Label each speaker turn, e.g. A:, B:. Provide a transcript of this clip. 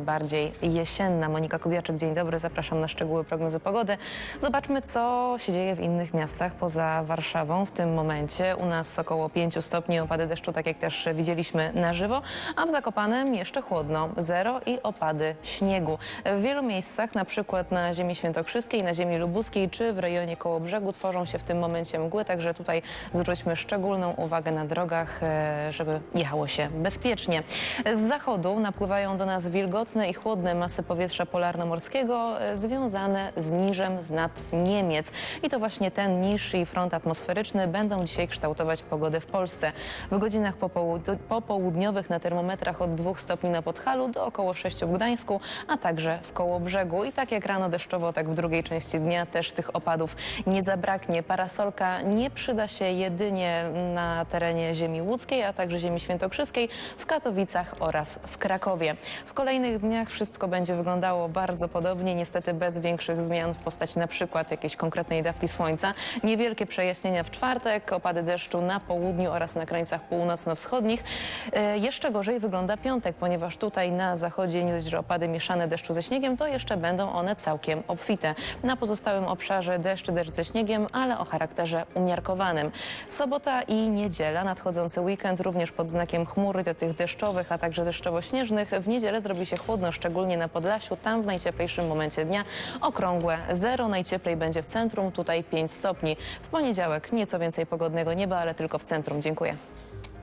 A: bardziej jesienna. Monika Kubiaczek, dzień dobry, zapraszam na szczegóły prognozy pogody. Zobaczmy, co się dzieje w innych miastach poza Warszawą w tym momencie. U nas około 5 stopni, opady deszczu, tak jak też widzieliśmy na żywo, a w Zakopanem jeszcze chłodno, zero i opady śniegu. W wielu miejscach, na przykład na ziemi świętokrzyskiej, na ziemi lubuskiej czy w rejonie koło brzegu tworzą się w tym momencie mgły, także tutaj zwróćmy szczególną uwagę na drogach, e, żeby jechało się bezpiecznie. Z zachodu napływają do nas wilgotne i chłodne masy powietrza polarnomorskiego e, związane z niżem z nad Niemiec. I to właśnie ten niż i front atmosferyczny będą dzisiaj kształtować pogodę w Polsce. W godzinach popołud- popołudniowych na termometrach od 2 stopni na Podhalu do około 6 w Gdańsku, a także w Kołobrzegu. I tak jak rano deszczowo, tak w drugiej części dnia też tych opadów nie zabraknie. Parasolka nie przyda się jedynie na terenie ziemi łódzkiej, a także ziemi świętokrzyskiej, w Katowicach oraz w Krakowie. W kolejnych dniach wszystko będzie wyglądało bardzo podobnie, niestety bez większych zmian w postaci na przykład jakiejś konkretnej dawki słońca. Niewielkie przejaśnienia w czwartek, opady deszczu na południu oraz na krańcach północno-wschodnich. E, Jeszcze gorzej wygląda piątek, ponieważ tutaj na zachodzie nie dość, że opady mieszane deszczu ze śniegiem, to jeszcze będą one całkiem obfite. Na pozostałym obszarze deszcz, deszcz ze śniegiem, ale o charakterze umiarkowanym. Sobota i niedziela, nadchodzący weekend również pod znakiem chmury do tych deszczowych, a także deszczowo-śnieżnych. W niedzielę zrobi się chłodno, szczególnie na Podlasiu. Tam w najcieplejszym momencie dnia okrągłe zero. Najcieplej będzie w centrum, tutaj 5 stopni. W poniedziałek nieco więcej pogodnego nieba, ale tylko w centrum. Dziękuję.